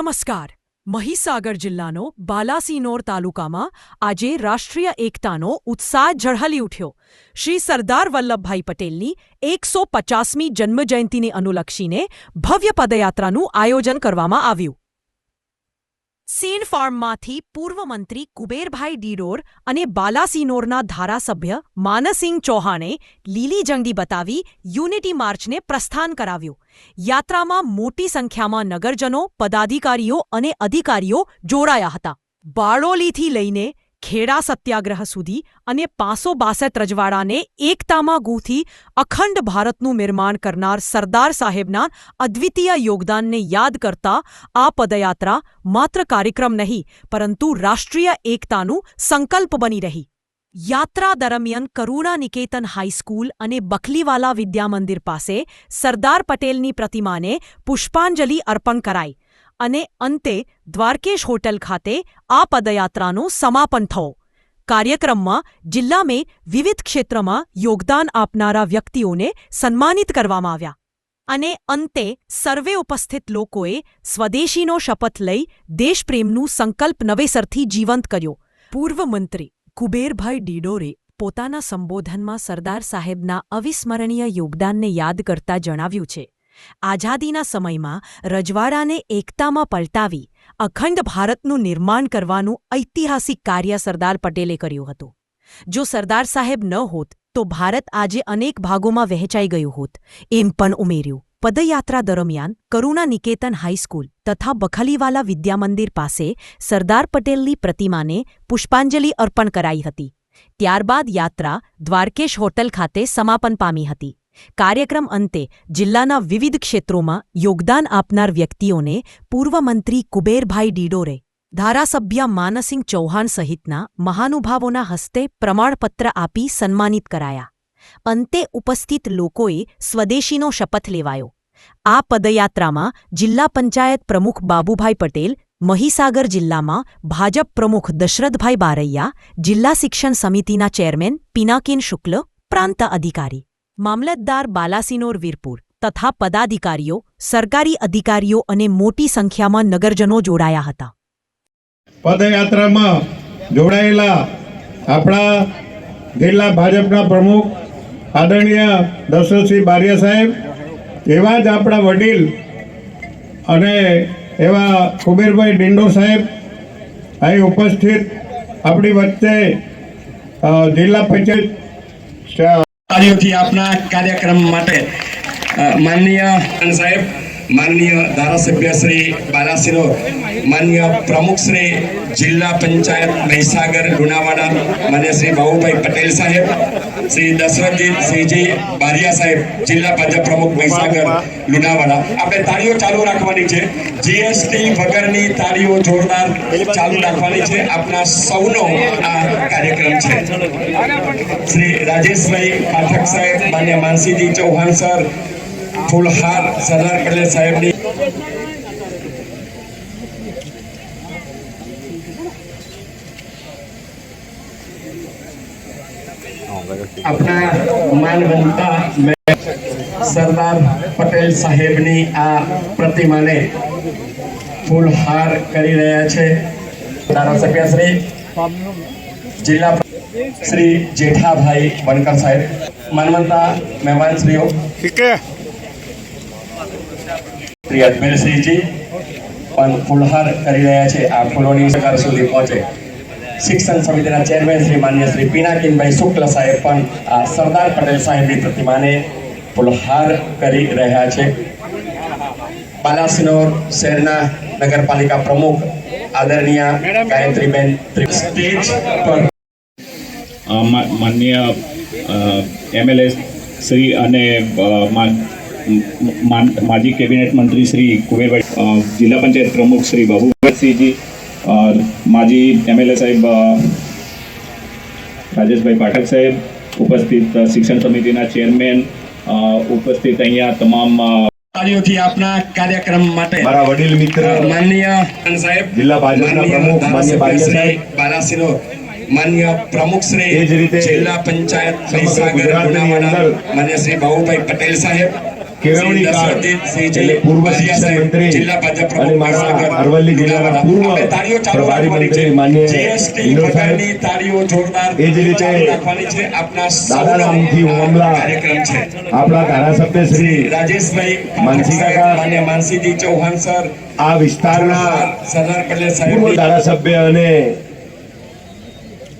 નમસ્કાર. મહીસાગર જિલ્લાનો બાલાસિનોર તાલુકામાં આજે રાષ્ટ્રીય એકતાનો ઉત્સાહ ઝળહલી ઉઠ્યો. શ્રી સરદાર વલ્લભભાઈ પટેલની એકસો પચાસમી જન્મજયંતિને અનુલક્ષીને ભવ્ય પદયાત્રાનું આયોજન કરવામાં આવ્યું. સીન ફાર્મમાંથી પૂર્વ મંત્રી કુબેરભાઈ ડીડોર અને બાલાસિનોરના ધારાસભ્ય માનસિંહ ચૌહાણે લીલી ઝંડી બતાવી યુનિટી માર્ચને પ્રસ્થાન કરાવ્યું. યાત્રામાં મોટી સંખ્યામાં નગરજનો, પદાધિકારીઓ અને અધિકારીઓ જોડાયા હતા. બારડોલીથી લઈને ખેડા સત્યાગ્રહ સુધી અને પાંસો બાસઠ રજવાડાને એકતામાં ગૂંથી અખંડ ભારતનું નિર્માણ કરનાર સરદાર સાહેબના અદ્વિતીય યોગદાનને યાદ કરતા આ પદયાત્રા માત્ર કાર્યક્રમ નહીં, પરંતુ રાષ્ટ્રીય એકતાનું સંકલ્પ બની રહી. યાત્રા દરમિયાન કરુણા નિકેતન હાઈસ્કૂલ અને બખલીવાલા વિદ્યામંદિર પાસે સરદાર પટેલની પ્રતિમાને પુષ્પાંજલિ અર્પણ કરાઈ. અને અંતે દ્વારકેશ હોટલ ખાતે આ પદયાત્રાનું સમાપન થયો કાર્યક્રમમાં જિલ્લામે વિવિધ ક્ષેત્રમાં યોગદાન આપનારા વ્યક્તિઓને સન્માનિત કરવામાં આવ્યા. અને અંતે સર્વે ઉપસ્થિત લોકોએ સ્વદેશીનો શપથ લઈ દેશપ્રેમનું સંકલ્પ નવેસરથી જીવંત કર્યો. પૂર્વ મંત્રી કુબેરભાઈ ડીડોરે પોતાના સંબોધનમાં સરદાર સાહેબના અવિસ્મરણીય યોગદાનને યાદ કરતા જણાવ્યું છે. આઝાદીના સમયમાં રજવાડાને એકતામાં પલટાવી અખંડ ભારતનું નિર્માણ કરવાનું ઐતિહાસિક કાર્ય સરદાર પટેલે કર્યું હતું. જો સરદાર સાહેબ ન હોત, તો ભારત આજે અનેક ભાગોમાં વહેંચાઈ ગયું હોત. એમ પણ ઉમેર્યું. પદયાત્રા દરમિયાન કરુણા નિકેતન હાઈસ્કૂલ તથા બખલીવાલા વિદ્યામંદિર પાસે સરદાર પટેલની પ્રતિમાને પુષ્પાંજલિ અર્પણ કરાઈ હતી. ત્યારબાદ યાત્રા દ્વારકેશ હોટલ ખાતે સમાપન પામી હતી. કાર્યક્રમ અંતે જિલ્લાના વિવિધ ક્ષેત્રોમાં યોગદાન આપનાર વ્યક્તિઓને પૂર્વ મંત્રી કુબેરભાઈ ડીડોરે, ધારાસભ્ય માનસિંહ ચૌહાણ સહિતના મહાનુભાવોના હસ્તે પ્રમાણપત્ર આપી સન્માનિત કરાયા. અંતે ઉપસ્થિત લોકોએ સ્વદેશીનો શપથ લેવાયો. આ પદયાત્રામાં જિલ્લા પંચાયત પ્રમુખ બાબુભાઈ પટેલ, મહીસાગર જિલ્લામાં ભાજપ પ્રમુખ દશરથભાઈ બારૈયા, જિલ્લા શિક્ષણ સમિતિના ચેરમેન પિનાકીન શુક્લ, પ્રાંત અધિકારી. મામલતદાર બાલાસિનોર વીરપુર તથા પદાધિકારીઓ, સરકારી અધિકારીઓ અને મોટી સંખ્યામાં નગરજનો જોડાયા હતા. પદયાત્રામાં જોડાયેલા આપણા જિલ્લા ભાજપના પ્રમુખ આદરણીય દશરથસિંહ બારિયા સાહેબ, એવા જ આપણા વડીલ અને એવા કુબેરભાઈ ડિંડો સાહેબ, અહીં ઉપસ્થિત આપણી વચ્ચે જિલ્લા પંચાયત તાળીઓથી આપના કાર્યક્રમ માટે માનનીય સાહેબ, માનનીય ધારાસભ્ય શ્રી બાલાસિનો માનનીય પ્રમુખ શ્રી જિલ્લા પંચાયત મહીસાગર, લુણાવાડા, માન્ય શ્રી બાબુભાઈ પટેલ સાહેબ, શ્રી દશરથજી સિંહજી બારિયા સાહેબ, જિલ્લા ભાજપ પ્રમુખ મહીસાગર, લુણાવાડા. આપણે તાળીઓ ચાલુ રાખવાની છે. જીએસટી વગરની તાળીઓ જોરદાર ચાલુ રાખવાની છે. આપના સૌનો આ કાર્યક્રમ છે. શ્રી રાજેશભાઈ પાઠક સાહેબ, માન્ય માનસીજી ચૌહાણ સર, ફૂલહાર સરદાર પટેલ સાહેબની આપણા માનવંતા સરદાર પટેલ સાહેબની આ પ્રતિમાને ફૂલહાર કરી રહ્યા છે. ધારાસભ્ય શ્રી જિલ્લા શ્રી જેઠાભાઈ વણકર સાહેબ. માનવતા મહેમાન શ્રીઓ. શ્રી અજમેરસિંહજી પણ ફૂલહાર કરી રહ્યા છે. આ ફૂલોની સરકાર સુધી પહોંચે. શિક્ષણ સમિતિના ચેરમેન શ્રી માન્ય શ્રી પિનાકિનભાઈ શુક્લ સાહેબ પણ આ સરદાર પટેલ સાહેબની પ્રતિમાને ફૂલહાર કરી રહ્યા છે. બાલાસિનોર શહેરના નગરપાલિકા પ્રમુખ આદરણીય ગાયત્રીબેન સ્ટેજ પર. માન્ય એમએલએ શ્રી અને માજી કેબિનેટ મંત્રી શ્રી કુબેરભાઈ જિલ્લા પંચાયત પ્રમુખ શ્રી બાબુભાઈસિંહજી માજી એમએલએ સાહેબ રાજેશભાઈ પાઠક સાહેબ, ઉપસ્થિત શિક્ષણ સમિતિના ચેરમેન ઉપસ્થિત અહીંયા તમામ તાળીઓથી આપના કાર્યક્રમ માટે મારા વડીલ મિત્ર માનનીય સાહેબ જિલ્લા ભાજપના પ્રમુખ માન્ય ધારાસભ્ય સાહેબ. બાલાસિનોર માન્ય પ્રમુખ શ્રી જિલ્લા પંચાયત મહીસાગર લુણાવાડા માન્ય શ્રી બાબુભાઈ પટેલ સાહેબ કેળવણીકાર દશરથસિંહજી એટલે પૂર્વ શિક્ષણ મંત્રી જિલ્લા ભાજપ પ્રમુખ અને મારા અરવલ્લી જિલ્લાના પૂર્વ આપણે પ્રભારી મંત્રી માન્ય તાળીઓ જોરદાર એ જ રીતે ધારાસભ્ય શ્રી રાજેશભાઈ માનસી સાહેબ, માન્ય માનસીજી ચૌહાણ સર આ વિસ્તારના સરદાર પટેલ સાહેબ. ધારાસભ્ય અને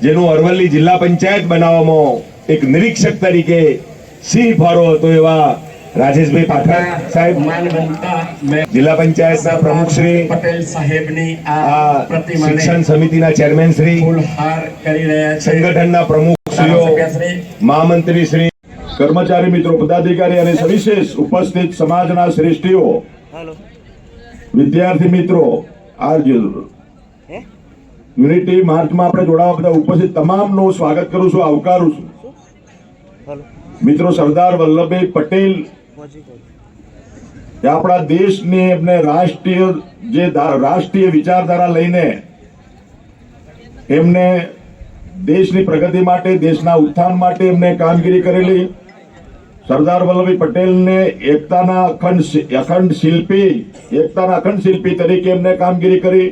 જેનું અરવલ્લી જિલ્લા પંચાયત બનાવવામાં એક નિરીક્ષક તરીકે સિંહ ફાળો હતો એવા રાજેશભાઈ પાઠક સાહેબ જિલ્લા પંચાયતના પ્રમુખ શ્રી પટેલ સાહેબની આ શિક્ષણ સમિતિના ચેરમેન શ્રી ફૂલહાર કરી રહ્યા છે. સંગઠનના પ્રમુખ શ્રીઓ મહામંત્રી શ્રી કર્મચારી મિત્રો પદાધિકારી અને સવિશેષ ઉપસ્થિત સમાજના શ્રેષ્ઠીઓ વિદ્યાર્થી મિત્રો આરજે યુનિટી માર્ચમાં આપણે જોડાવા બધા ઉપસ્થિત તમામનું સ્વાગત કરું છું આવકારું છું. મિત્રો સરદાર વલ્લભભાઈ પટેલ આપણા દેશની એમને રાષ્ટ્રીય જે રાષ્ટ્રીય વિચારધારા લઈને એમને દેશની પ્રગતિ માટે, દેશના ઉત્થાન માટે એમને કામગીરી કરેલી. સરદાર વલ્લભભાઈ પટેલને એકતાના અખંડ અખંડ શિલ્પી, એકતાના અખંડ શિલ્પી તરીકે એમને કામગીરી કરી.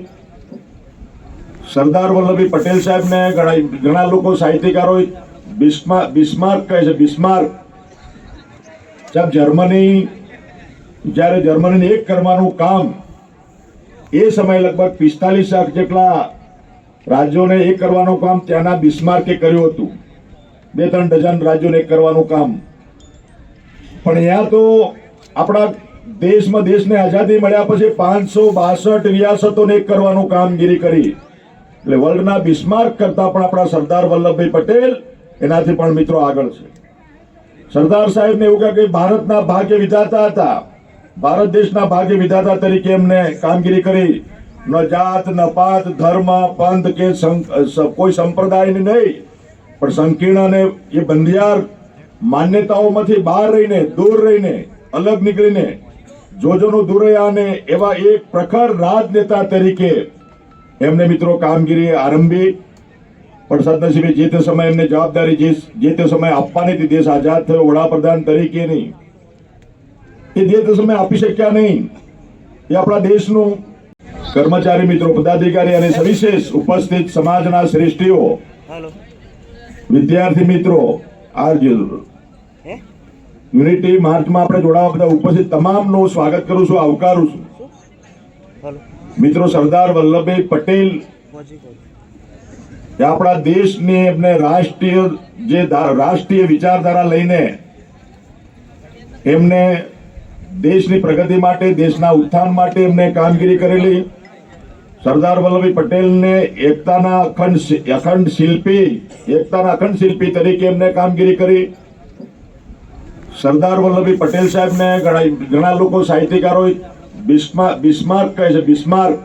સરદાર વલ્લભભાઈ પટેલ સાહેબને ઘણા ઘણા લોકો સાહિત્યકારો બિસ્મા, બિસ્માર્ક કહે છે, બિસ્માર્ક. સાહેબ જર્મની જ્યારે જર્મનીને એક કરવાનું કામ, એ સમયે લગભગ પિસ્તાલીસ લાખ જેટલા રાજ્યોને એક કરવાનું કામ ત્યાંના બિસ્માર્કે કર્યું હતું. બે ત્રણ ડઝન રાજ્યોને કરવાનું કામ. પણ અહીંયા તો આપણા દેશમાં દેશને આઝાદી મળ્યા પછી પાંચસો બાસઠ રિયાસતોને એક કરવાનું કામગીરી કરી. એટલે વર્લ્ડના બિસ્માર્ક કરતા પણ આપણા સરદાર વલ્લભભાઈ પટેલ એનાથી પણ મિત્રો આગળ છે. સરદાર સાહેબને એવું કહે કે ભારતના ભાગ્ય વિધાતા હતા. ભારત દેશના ભાગ્ય વિધાતા તરીકે એમને કામગીરી કરી. ન જાત, ન પાત, ધર્મ, પંથ કે કોઈ સંપ્રદાયની નહીં. પણ સંકીર્ણ અને એ બંધિયાર માન્યતાઓમાંથી બહાર રહીને, દૂર રહીને, અલગ નીકળીને, જોજોનું દૂર રહ્યા અને એવા એક પ્રખર રાજનેતા તરીકે એમને મિત્રો કામગીરી આરંભી. પણ સદનસીબે જે તે સમયે એમને જવાબદારી જે જે તે સમયે આપવાની હતી દેશ આઝાદ થયો વડાપ્રધાન તરીકે નહીં એ જે તે સમયે આપી શક્યા નહીં એ આપણા દેશનું કર્મચારી મિત્રો પદાધિકારી અને સવિશેષ ઉપસ્થિત સમાજના શ્રેષ્ઠીઓ વિદ્યાર્થી મિત્રો આરજે યુનિટી માર્ચમાં આપણે જોડાવા બધા ઉપસ્થિત તમામનું સ્વાગત કરું છું આવકારું છું. મિત્રો સરદાર વલ્લભભાઈ પટેલ એ આપણા દેશની એમને રાષ્ટ્રીય જે રાષ્ટ્રીય વિચારધારા લઈને એમને દેશની પ્રગતિ માટે, દેશના ઉત્થાન માટે એમને કામગીરી કરેલી. સરદાર વલ્લભભાઈ પટેલને એકતાના અખંડ અખંડ શિલ્પી, એકતાના અખંડ શિલ્પી તરીકે એમને કામગીરી કરી. સરદાર વલ્લભભાઈ પટેલ સાહેબને ઘણા ઘણા લોકો સાહિત્યકારો બિસ્મા, બિસ્માર્ક કહે છે, બિસ્માર્ક.